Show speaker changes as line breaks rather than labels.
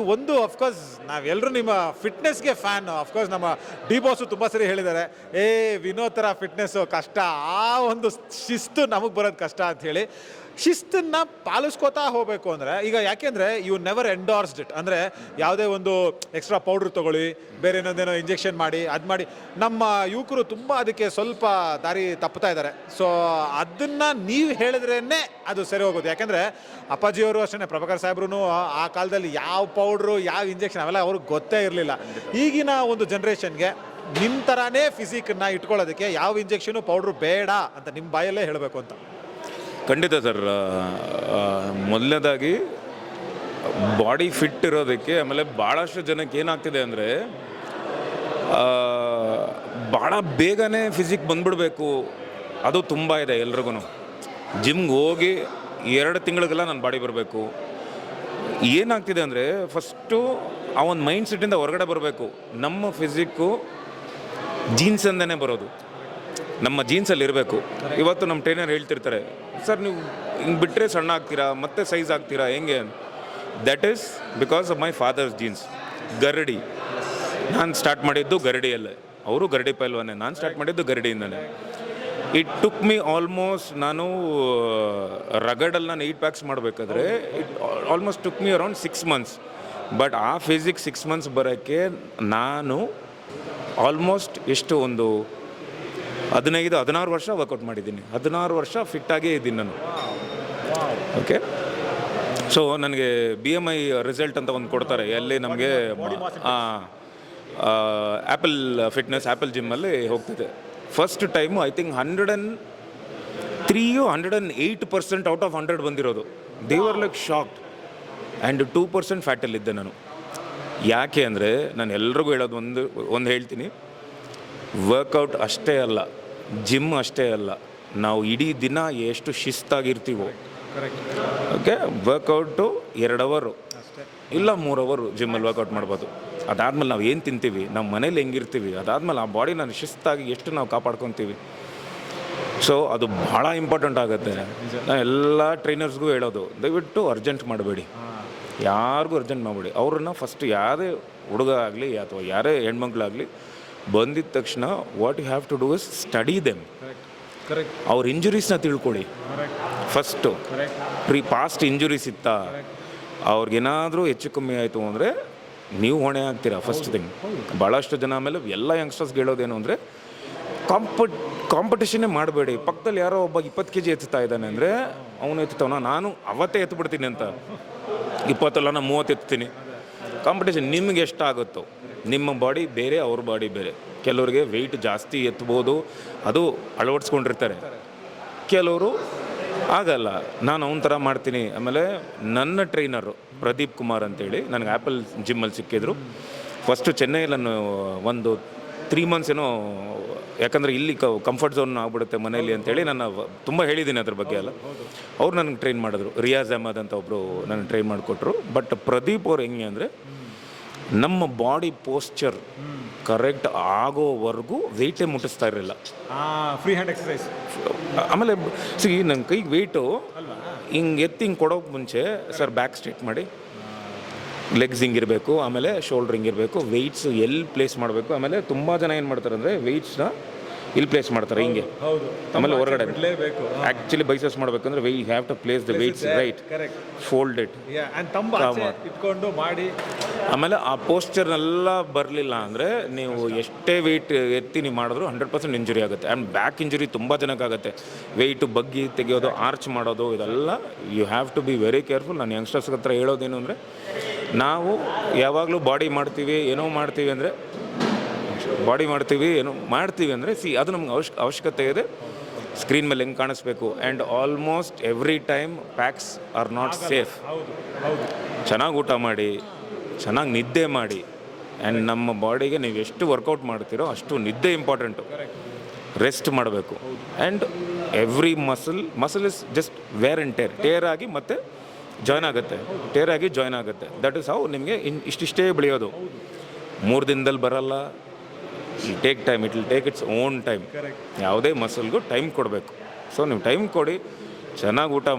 ಒಂದು ಅಫ್ಕೋರ್ಸ್ ನಾವೆಲ್ಲರೂ ನಿಮ್ಮ ಫಿಟ್ನೆಸ್ಗೆ ಫ್ಯಾನ್ ಅಫ್ಕೋರ್ಸ್ ನಮ್ಮ ಡಿ ಬಾಸು ತುಂಬ ಸರಿ ಹೇಳಿದ್ದಾರೆ. ಏ, ವಿನೋದ್ ಥರ ಫಿಟ್ನೆಸ್ಸು ಕಷ್ಟ. ಆ ಒಂದು ಶಿಸ್ತು ನಮಗೆ ಬರೋದು ಕಷ್ಟ ಅಂತ ಹೇಳಿ. ಶಿಸ್ತನ್ನ ಪಾಲಿಸ್ಕೋತಾ ಹೋಗಬೇಕು ಅಂದರೆ, ಈಗ ಯಾಕೆಂದರೆ ಯು ನೆವರ್ ಎಂಡೋರ್ಸ್ಡ್ ಇಟ್ ಅಂದರೆ, ಯಾವುದೇ ಒಂದು ಎಕ್ಸ್ಟ್ರಾ ಪೌಡ್ರ್ ತೊಗೊಳ್ಳಿ, ಬೇರೆ ಇನ್ನೊಂದೇನೋ ಇಂಜೆಕ್ಷನ್ ಮಾಡಿ, ಅದು ಮಾಡಿ. ನಮ್ಮ ಯುವಕರು ತುಂಬ ಅದಕ್ಕೆ ಸ್ವಲ್ಪ ದಾರಿ ತಪ್ಪುತ್ತಾ ಇದ್ದಾರೆ. ಸೊ ಅದನ್ನು ನೀವು ಹೇಳಿದ್ರೇ ಅದು ಸರಿ ಹೋಗೋದು. ಯಾಕೆಂದರೆ, ಅಪ್ಪಾಜಿಯವರು ಅಷ್ಟೇ ಪ್ರಭಾಕರ್ ಸಾಹೇಬ್ರು ಆ ಕಾಲದಲ್ಲಿ ಯಾವ ಪೌಡ್ರು, ಯಾವ ಇಂಜೆಕ್ಷನ್ ಅವೆಲ್ಲ ಅವ್ರಿಗೆ ಗೊತ್ತೇ ಇರಲಿಲ್ಲ. ಈಗಿನ ಒಂದು ಜನ್ರೇಷನ್ಗೆ ನಿಮ್ಮ ಥರನೇ ಫಿಸಿಕನ್ನ ಇಟ್ಕೊಳ್ಳೋದಕ್ಕೆ ಯಾವ ಇಂಜೆಕ್ಷನು ಪೌಡ್ರು ಬೇಡ ಅಂತ ನಿಮ್ಮ ಬಾಯಲ್ಲೇ ಹೇಳಬೇಕು ಅಂತ.
ಖಂಡಿತ ಸರ್. ಮೊದಲನೇದಾಗಿ ಬಾಡಿ ಫಿಟ್ ಇರೋದಕ್ಕೆ ಆಮೇಲೆ ಭಾಳಷ್ಟು ಜನಕ್ಕೆ ಏನಾಗ್ತಿದೆ ಅಂದರೆ ಭಾಳ ಬೇಗನೆ ಫಿಸಿಕ್ ಬಂದ್ಬಿಡಬೇಕು. ಅದು ತುಂಬ ಇದೆ ಎಲ್ರಿಗೂ ಜಿಮ್ಗೆ ಹೋಗಿ ಎರಡು ತಿಂಗಳಿಗೆಲ್ಲ ನನ್ನ ಬಾಡಿ ಬರಬೇಕು. ಏನಾಗ್ತಿದೆ ಅಂದರೆ ಫಸ್ಟು ಆ ಒಂದು ಮೈಂಡ್ ಸೆಟ್ಟಿಂದ ಹೊರಗಡೆ ಬರಬೇಕು. ನಮ್ಮ ಫಿಸಿಕ್ಕು ಜೀನ್ಸಿಂದನೇ ಬರೋದು. ನಮ್ಮ ಜೀನ್ಸಲ್ಲಿ ಇರಬೇಕು. ಇವತ್ತು ನಮ್ಮ ಟ್ರೈನರ್ ಹೇಳ್ತಿರ್ತಾರೆ ಸರ್ ನೀವು ಹಿಂಗೆ ಬಿಟ್ಟರೆ ಸಣ್ಣ ಆಗ್ತೀರಾ? ಮತ್ತೆ ಸೈಜ್ ಆಗ್ತೀರಾ? ಹೆಂಗೆ? That is because of my father's genes ಗರಡಿ. ನಾನು ಸ್ಟಾರ್ಟ್ ಮಾಡಿದ್ದು ಗರಡಿಯಲ್ಲೇ. ಅವರು ಗರಡಿ ಪೈಲ್ವಾನೆ. ನಾನು ಸ್ಟಾರ್ಟ್ ಮಾಡಿದ್ದು ಗರಡಿಯಿಂದನೇ. ಇಟ್ ಟುಕ್ ಮೀ ಆಲ್ಮೋಸ್ಟ್ ನಾನು ರಗಡಲ್ಲಿ ನಾನು ಏಟ್ ಪ್ಯಾಕ್ಸ್ ಮಾಡಬೇಕಾದ್ರೆ it almost took me around six months but ಆ ಫಿಸಿಕ್ಸ್ ಸಿಕ್ಸ್ ಮಂತ್ಸ್ ಬರೋಕ್ಕೆ ನಾನು ಆಲ್ಮೋಸ್ಟ್ ಎಷ್ಟು ಒಂದು ಹದಿನೈದು, ಹದಿನಾರು ವರ್ಷ ವರ್ಕೌಟ್ ಮಾಡಿದ್ದೀನಿ. ಹದಿನಾರು ವರ್ಷ ಫಿಟ್ಟಾಗೇ ಇದ್ದೀನಿ ನಾನು. ಓಕೆ ಸೊ ನನಗೆ ಬಿ ಎಂ ಐ ರಿಸಲ್ಟ್ ಅಂತ ಒಂದು ಕೊಡ್ತಾರೆ. ಎಲ್ಲಿ ನಮಗೆ ಆ್ಯಪಲ್ ಫಿಟ್ನೆಸ್ ಆ್ಯಪಲ್ ಜಿಮ್ಮಲ್ಲಿ ಹೋಗ್ತಿದೆ first time I think hundred and three hundred and eight percent out of hundred ಬಂದಿರೋದು. They were like shocked and two percent ಫ್ಯಾಟಲ್ಲಿದ್ದೆ ನಾನು. ಯಾಕೆ ಅಂದರೆ ನಾನು ಎಲ್ರಿಗೂ ಹೇಳೋದು ಒಂದು ಒಂದು ಹೇಳ್ತೀನಿ. ವರ್ಕೌಟ್ ಅಷ್ಟೇ ಅಲ್ಲ ಜಿಮ್ ಅಷ್ಟೇ ಅಲ್ಲ. ನಾವು ಇಡೀ ದಿನ ಎಷ್ಟು ಶಿಸ್ತಾಗಿರ್ತೀವೋ. ಓಕೆ ವರ್ಕೌಟು ಎರಡು ಅವರು ಇಲ್ಲ ಮೂರು ಅವರು ಜಿಮ್ಮಲ್ಲಿ ವರ್ಕೌಟ್ ಮಾಡ್ಬೋದು. ಅದಾದ್ಮೇಲೆ ನಾವು ಏನು ತಿಂತೀವಿ? ನಮ್ಮ ಮನೇಲಿ ಹೆಂಗಿರ್ತೀವಿ? ಅದಾದ್ಮೇಲೆ ಆ ಬಾಡಿನ ಶಿಸ್ತಾಗಿ ಎಷ್ಟು ನಾವು ಕಾಪಾಡ್ಕೊತೀವಿ? ಸೊ ಅದು ಭಾಳ ಇಂಪಾರ್ಟೆಂಟ್ ಆಗುತ್ತೆ. ನಾನು ಎಲ್ಲ ಟ್ರೈನರ್ಸ್ಗೂ ಹೇಳೋದು ದಯವಿಟ್ಟು ಅರ್ಜೆಂಟ್ ಮಾಡಬೇಡಿ. ಯಾರಿಗೂ ಅರ್ಜೆಂಟ್ ಮಾಡಬೇಡಿ. ಅವ್ರನ್ನ ಫಸ್ಟ್ ಯಾರೇ ಹುಡುಗ ಆಗಲಿ ಅಥವಾ ಯಾರೇ ಹೆಣ್ಮಕ್ಳಾಗಲಿ ಬಂದಿದ್ದ ತಕ್ಷಣ what you have to do is study them
correct
ಅವ್ರ ಇಂಜುರೀಸ್ನ ತಿಳ್ಕೊಳ್ಳಿ. ಫಸ್ಟು ಪ್ರೀ ಪಾಸ್ಟ್ ಇಂಜುರೀಸ್ ಇತ್ತಾ? ಅವ್ರಿಗೇನಾದರೂ ಹೆಚ್ಚು ಕಮ್ಮಿ ಆಯಿತು ಅಂದರೆ ನೀವು ಹೊಣೆ ಆಗ್ತೀರಾ ಫಸ್ಟ್ ಥಿಂಗ್ ಭಾಳಷ್ಟು ಜನ ಆಮೇಲೆ ಎಲ್ಲ ಯಂಗ್ಸ್ಟರ್ಸ್ಗೆ ಹೇಳೋದೇನು ಅಂದರೆ ಕಾಂಪಟ್ ಕಾಂಪಿಟೇಷನ್ನೇ ಮಾಡಬೇಡಿ. ಪಕ್ಕದಲ್ಲಿ ಯಾರೋ ಒಬ್ಬ ಇಪ್ಪತ್ತು ಕೆ ಜಿ ಎತ್ತುತ್ತಾ ಇದ್ದಾನೆ ಅಂದರೆ ಅವನು ಎತ್ತುತ್ತವನ ನಾನು ಅವತ್ತೇ ಎತ್ಬಿಡ್ತೀನಿ ಅಂತ. ಇಪ್ಪತ್ತಲ್ಲ ನಾನು ಮೂವತ್ತು ಎತ್ತೀನಿ. ಕಾಂಪಿಟೇಷನ್ ನಿಮ್ಗೆ ಎಷ್ಟಾಗುತ್ತೋ ನಿಮ್ಮ ಬಾಡಿ ಬೇರೆ ಅವ್ರ ಬಾಡಿ ಬೇರೆ. ಕೆಲವರಿಗೆ ವೆಯ್ಟ್ ಜಾಸ್ತಿ ಎತ್ಬೋದು. ಅದು ಅಳವಡಿಸ್ಕೊಂಡಿರ್ತಾರೆ. ಕೆಲವರು ಆಗಲ್ಲ ನಾನು ಅವನ ಥರ ಮಾಡ್ತೀನಿ. ಆಮೇಲೆ ನನ್ನ ಟ್ರೈನರು ಪ್ರದೀಪ್ ಕುಮಾರ್ ಅಂತೇಳಿ ನನಗೆ ಆ್ಯಪಲ್ ಜಿಮ್ಮಲ್ಲಿ ಸಿಕ್ಕಿದ್ರು. ಫಸ್ಟು ಚೆನ್ನೈಯಲ್ಲಿ ನಾನು ಒಂದು ತ್ರೀ ಮಂತ್ಸ್ ಏನೋ, ಯಾಕಂದರೆ ಇಲ್ಲಿ ಕಂಫರ್ಟ್ ಝೋನ್ ಆಗ್ಬಿಡುತ್ತೆ ಮನೇಲಿ ಅಂತೇಳಿ ನಾನು ತುಂಬ ಹೇಳಿದ್ದೀನಿ ಅದ್ರ ಬಗ್ಗೆ ಎಲ್ಲ. ಅವ್ರು ನನಗೆ ಟ್ರೈನ್ ಮಾಡಿದ್ರು. ರಿಯಾಜ್ ಅಹಮದ್ ಅಂತ ಒಬ್ಬರು ನನಗೆ ಟ್ರೈನ್ ಮಾಡಿಕೊಟ್ರು. ಬಟ್ ಪ್ರದೀಪ್ ಅವ್ರು ಹೆಂಗೆ ಅಂದರೆ ನಮ್ಮ ಬಾಡಿ ಪೋಸ್ಚರ್ ಕರೆಕ್ಟ್ ಆಗೋವರೆಗೂ ವೆಯ್ಟೇ ಮುಟ್ಟಿಸ್ತಾ ಇರಲಿಲ್ಲ.
ಫ್ರೀ ಹ್ಯಾಂಡ್ ಎಕ್ಸಸೈಸ್
ಆಮೇಲೆ ಸಿ ನನ್ನ ಕೈಗೆ ವೆಯ್ಟು ಹಿಂಗೆ ಎತ್ತಿ ಹಿಂಗೆ ಕೊಡೋಕೆ ಮುಂಚೆ ಸರ್ ಬ್ಯಾಕ್ ಸ್ಟ್ರೇಟ್ ಮಾಡಿ. ಲೆಗ್ಸ್ ಹಿಂಗಿರಬೇಕು ಆಮೇಲೆ ಶೋಲ್ಡ್ರ್ ಹಿಂಗಿರಬೇಕು ವೆಯ್ಟ್ಸ್ ಎಲ್ಲಿ ಪ್ಲೇಸ್ ಮಾಡಬೇಕು ಆಮೇಲೆ ತುಂಬ ಜನ ಏನು ಮಾಡ್ತಾರೆ ಅಂದರೆ ವೆಯ್ಟ್ಸ್ನ ಇಲ್ಲಿ ಪ್ಲೇಸ್ ಮಾಡ್ತಾರೆ ಹಿಂಗೆ.
ಹೌದು
ಆಮೇಲೆ ಹೊರಗಡೆ.
ಆಕ್ಚುಲಿ
ಆ್ಯಕ್ಚುಲಿ ಬೈಸಸ್ ಮಾಡಬೇಕಂದ್ರೆ why have to place the weights right fold it
ಇಟ್ಕೊಂಡು ಮಾಡಿ.
ಆಮೇಲೆ ಆ ಪೋಸ್ಚರ್ನೆಲ್ಲ ಬರಲಿಲ್ಲ ಅಂದರೆ ನೀವು ಎಷ್ಟೇ ವೆಯ್ಟ್ ಎತ್ತಿ ನೀವು ಮಾಡಿದ್ರು ಹಂಡ್ರೆಡ್ ಪರ್ಸೆಂಟ್ ಇಂಜುರಿ ಆಗುತ್ತೆ. ಆ್ಯಂಡ್ ಬ್ಯಾಕ್ ಇಂಜುರಿ ತುಂಬ ಜನಕ್ಕಾಗುತ್ತೆ ವೆಯ್ಟ್ ಬಗ್ಗಿ ತೆಗೆಯೋದು ಆರ್ಚ್ ಮಾಡೋದು ಇದೆಲ್ಲ you have to be very careful ನಾನು ಯಂಗ್ಸ್ಟರ್ಸ್ ಹತ್ರ ಹೇಳೋದೇನು ಅಂದರೆ ನಾವು ಯಾವಾಗಲೂ ಬಾಡಿ ಮಾಡ್ತೀವಿ ಏನೋ ಮಾಡ್ತೀವಿ ಅಂದರೆ ಬಾಡಿ ಮಾಡ್ತೀವಿ ಏನು ಮಾಡ್ತೀವಿ ಅಂದರೆ ಸಿ ಅದು ನಮ್ಗೆ ಅವಶ್ಯ ಅವಶ್ಯಕತೆ ಇದೆ. ಸ್ಕ್ರೀನ್ ಮೇಲೆ ಹೆಂಗೆ ಕಾಣಿಸ್ಬೇಕು? And almost every time packs are not safe ಚೆನ್ನಾಗಿ ಊಟ ಮಾಡಿ ಚೆನ್ನಾಗಿ ನಿದ್ದೆ ಮಾಡಿ ಆ್ಯಂಡ್ ನಮ್ಮ ಬಾಡಿಗೆ ನೀವು ಎಷ್ಟು ವರ್ಕೌಟ್ ಮಾಡ್ತೀರೋ ಅಷ್ಟು ನಿದ್ದೆ ಇಂಪಾರ್ಟೆಂಟು ರೆಸ್ಟ್ ಮಾಡಬೇಕು. And every muscle muscle is just wear and tear tear ಆಗಿ ಮತ್ತೆ ಜಾಯ್ನ್ ಆಗುತ್ತೆ. ಟೇರ್ ಆಗಿ ಜಾಯ್ನ್ ಆಗುತ್ತೆ. ದಟ್ ಇಸ್ ಹೌ ನಿಮಗೆ ಇನ್ ಇಷ್ಟಿಷ್ಟೇ ಬೆಳೆಯೋದು. ಮೂರು ದಿನದಲ್ಲಿ ಬರಲ್ಲ it'll take time it will take its own time ಯಾವುದೇ ಮಸಲ್ಗೂ ಟೈಮ್ ಕೊಡಬೇಕು. ಸೊ ನೀವು ಟೈಮ್ ಕೊಡಿ ಚೆನ್ನಾಗಿ ಊಟ